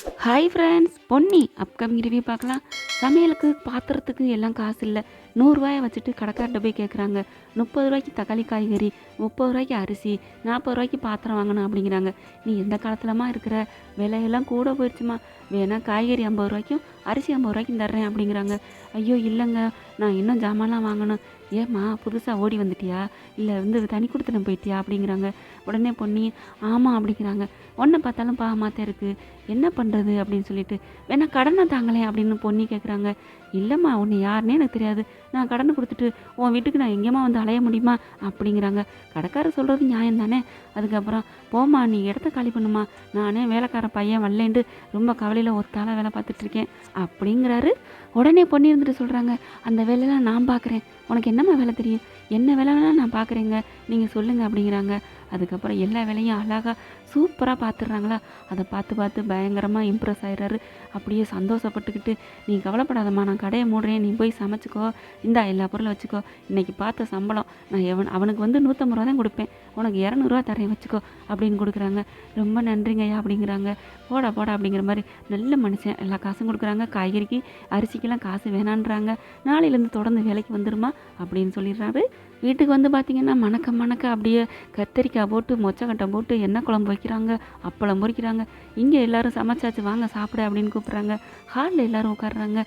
Hi friends Ponni upcoming review பார்க்கலாம். சமையலுக்கு பாத்திரத்துக்கு எல்லாம் காசு இல்லை. நூறுரூவாயை வச்சுட்டு கடைக்கார்ட்ட போய் கேட்குறாங்க முப்பது ரூபாய்க்கு தக்காளி காய்கறி முப்பது ரூபாய்க்கு அரிசி நாற்பது ரூபாய்க்கு பாத்திரம் வாங்கணும் அப்படிங்கிறாங்க. நீ எந்த காலத்துலமா இருக்கிற? விலையெல்லாம் கூட போயிடுச்சுமா வேணால் காய்கறி ஐம்பது ரூபாய்க்கும் அரிசி ஐம்பது ரூபாய்க்கும் தர்றேன் அப்படிங்கிறாங்க. ஐயோ இல்லைங்க. நான் இன்னும் ஜாமான்லாம் வாங்கணும். ஏம்மா புதுசாக ஓடி வந்துட்டியா? இல்லை வந்து தனி கொடுத்துட்டு போயிட்டியா? அப்படிங்கிறாங்க. உடனே பொன்னி ஆமாம் அப்படிங்கிறாங்க. ஒன்றை பார்த்தாலும் பாவமாக இருக்குது என்ன பண்ணுறது அப்படின்னு சொல்லிட்டு வேணால் கடனை தாங்களே அப்படின்னு பொன்னி கேட்குறாங்க இல்லைம்மா உன்னை யாருன்னே எனக்கு தெரியாது. நான் கடனை கொடுத்துட்டு உன் வீட்டுக்கு நான் எங்கேம்மா வந்து அலைய முடியுமா? அப்படிங்கிறாங்க. கடைக்காரர் சொல்கிறது நியாயம் தானே அதுக்கப்புறம் போம்மா நீ இடத்த காலி பண்ணுமா? நானே வேலைக்கார பையன் வரலேன்ட்டு ரொம்ப கவலையில் ஒத்தால வேலை பார்த்துட்டு இருக்கேன். அப்படிங்கிறாரு. உடனே பொன்னி இருந்துட்டு சொல்கிறாங்க அந்த வேலையெல்லாம் நான் பார்க்குறேன் உனக்கு என்னம்மா வேலை தெரியும்? என்ன வேலை வேணாலும் நான் பார்க்குறேங்க நீங்கள் சொல்லுங்கள் அப்படிங்கிறாங்க. அதுக்கப்புறம் எல்லா வேலையும் அழகாக சூப்பராக பார்த்துடுறாங்களா அதை பார்த்து பார்த்து பயங்கரமாக இம்ப்ரெஸ் ஆயிடுறாரு. அப்படியே சந்தோஷப்பட்டுக்கிட்டு நீ கவலைப்படாதம்மா நான் கடையை மூடுறேன் நீ போய் சமைச்சிக்கோ. இந்தா எல்லா பொருளும் வச்சுக்கோ. இன்றைக்கி பார்த்த சம்பளம் நான் எவன் அவனுக்கு வந்து நூற்றம்பது ரூபா தான் கொடுப்பேன். உனக்கு இரநூறுவா தரேன் வச்சுக்கோ அப்படின்னு கொடுக்குறாங்க. ரொம்ப நன்றிங்கய்யா அப்படிங்கிறாங்க. போடா போடா அப்படிங்கிற மாதிரி நல்ல மனுஷன். எல்லா காசும் கொடுக்குறாங்க. காய்கறிக்கு அரிசிக்கெல்லாம் காசு வேணான்றாங்க. நாளையிலேருந்து தொடர்ந்து வேலைக்கு வந்துடுமா அப்படின்னு சொல்லிடுறாரு. வீட்டுக்கு வந்து பார்த்திங்கன்னா மணக்க மணக்க அப்படியே கத்தரிக்காய் போட்டு மொச்சக்கட்டை போட்டு எண்ணெய் குழம்பு வைக்கிறாங்க. அப்பளம் பொரிக்கிறாங்க. இங்கே எல்லோரும் சமைச்சாச்சு வாங்க சாப்பிட அப்படின்னு கூப்பிட்றாங்க. ஹாலில் எல்லோரும் உட்காடுறாங்க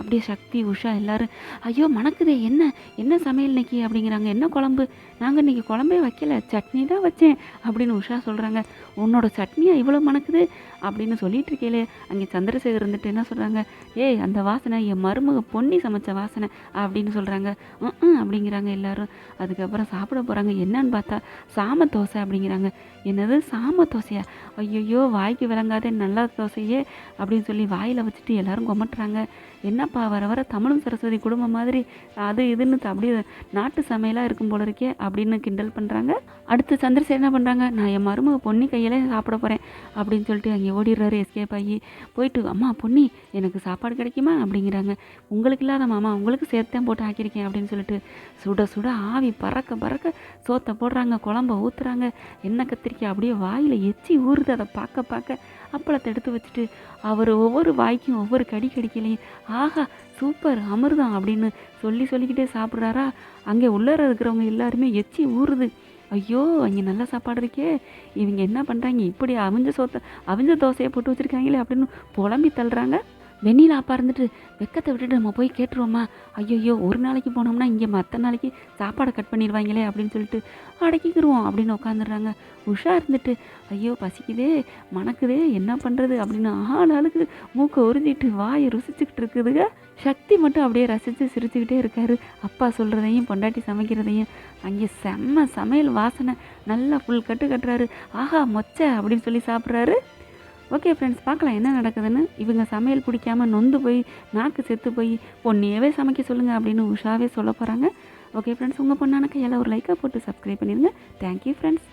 அப்படியே சக்தி உஷா எல்லாரும் ஐயோ மணக்குதே என்ன என்ன சமையல் இன்னைக்கு? அப்படிங்கிறாங்க. என்ன குழம்பு? நாங்கள் இன்னைக்கு குழம்பே வைக்கல சட்னி தான் வச்சேன் அப்படின்னு உஷா சொல்கிறாங்க உன்னோட சட்னியா இவ்வளோ மணக்குது? அப்படின்னு சொல்லிட்டு இருக்கேலே அங்கே சந்திரசேகர் இருந்துட்டு என்ன சொல்கிறாங்க ஏய் அந்த வாசனை என் மருமக பொன்னி சமைச்ச வாசனை அப்படின்னு சொல்கிறாங்க ம் அப்படிங்கிறாங்க எல்லாரும். அதுக்கப்புறம் சாப்பிட போகிறாங்க என்னன்னு பார்த்தா சாம தோசை அப்படிங்கிறாங்க. என்னது? சாம தோசையா? ஐயோ வாய்க்கு விளங்காதே நல்ல தோசையே அப்படின்னு சொல்லி வாயில் வச்சுட்டு எல்லாரும் கொமட்டுறாங்க. என்னப்பா வர வர தமிழும் சரஸ்வதி குடும்பம் மாதிரி அது இதுன்னு அப்படியே நாட்டு சமையலாக இருக்கும் போல இருக்கே அப்படின்னு கிண்டல் பண்ணுறாங்க அடுத்து சந்திரசேகர் என்ன பண்ணுறாங்க நான் என் மருமக பொன்னி கையில சாப்பிட போகிறேன் அப்படின்னு சொல்லிட்டு அங்கே ஓடிடுறாரு எஸ்கேப் ஆகி. போயிட்டு அம்மா பொன்னி எனக்கு சாப்பாடு கிடைக்குமா? அப்படிங்கிறாங்க. உங்களுக்கு இல்லாத மாமா உங்களுக்கு சேர்த்தேன் போட்டு ஆக்கியிருக்கேன் அப்படின்னு சொல்லிட்டு சுட சுட ஆவி பறக்க பறக்க சோத்தை போடுறாங்க குழம்ப ஊற்றுறாங்க எண்ணெய் கத்திரிக்காய் அப்படியே வாயில் எச்சி ஊறுது அதை பார்க்க பார்க்க அப்பளத்தை எடுத்து வச்சுட்டு அவர் ஒவ்வொரு வாய்க்கும் ஒவ்வொரு கடி கடிக்கலையும் ஆஹா சூப்பர் அமிர்தம் அப்படின்னு சொல்லி சொல்லிக்கிட்டே சாப்பிட்றாரா? அங்கே உள்ளார இருக்கிறவங்க எல்லாருமே எச்சி ஊறுது. ஐயோ அங்கே நல்ல சாப்பாடு இருக்கே. இவங்க என்ன பண்ணுறாங்க இப்படி அவிஞ்ச சோத்தை அவிஞ்ச தோசையை போட்டு வச்சுருக்காங்களே அப்படின்னு புலம்பி தள்ளுறாங்க. வெண்ணிலா அப்பா இருந்துட்டு வெக்கத்தை விட்டுட்டு நம்ம போய் கேட்டுருவோமா ஐயோ ஒரு நாளைக்கு போனோம்னா இங்கே மற்ற நாளைக்கு சாப்பாடை கட் பண்ணிடுவாங்களே அப்படின்னு சொல்லிட்டு அடக்கிக்கிடுவோம் அப்படின்னு உட்காந்துடுறாங்க உஷா இருந்துட்டு ஐயோ பசிக்குதே மணக்குதே என்ன பண்ணுறது அப்படின்னு ஆள் ஆளுக்கு மூக்கை உறிஞ்சிட்டு வாயை ருசிச்சுக்கிட்டு இருக்குதுங்க. சக்தி மட்டும் அப்படியே ரசித்து சிரிச்சுக்கிட்டே இருக்காரு. அப்பா சொல்கிறதையும் பொண்டாட்டி சமைக்கிறதையும். அங்கே செம்ம சமையல் வாசனை. நல்லா ஃபுல் கட்டு கட்டுறாரு. ஆஹா மொச்சை அப்படின்னு சொல்லி சாப்பிட்றாரு. ஓகே ஃப்ரெண்ட்ஸ் பார்க்கலாம் என்ன நடக்குதுன்னு. இவங்க சமையல் பிடிக்காம நொந்து போய் நாக்கு செத்து போய் பொண்ணையவே சமைக்க சொல்லுங்கள் அப்படின்னு உஷாவே சொல்ல போகிறாங்க ஓகே ஃப்ரெண்ட்ஸ் உங்கள் பொண்ணான கையால் ஒரு லைக்காக போட்டு சப்ஸ்கிரைப் பண்ணிடுங்க தேங்க்யூ ஃப்ரெண்ட்ஸ்